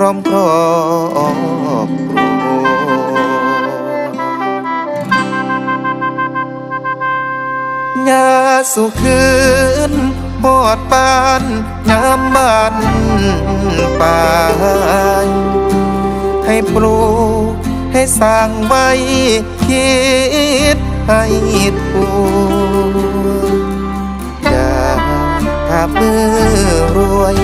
พร้อมครอบครัวยาสุคืนหอดปานยามบ้านป่าให้ปลูกให้สร้างไว้ คิดให้ถูกอย่าถ้ามือรวย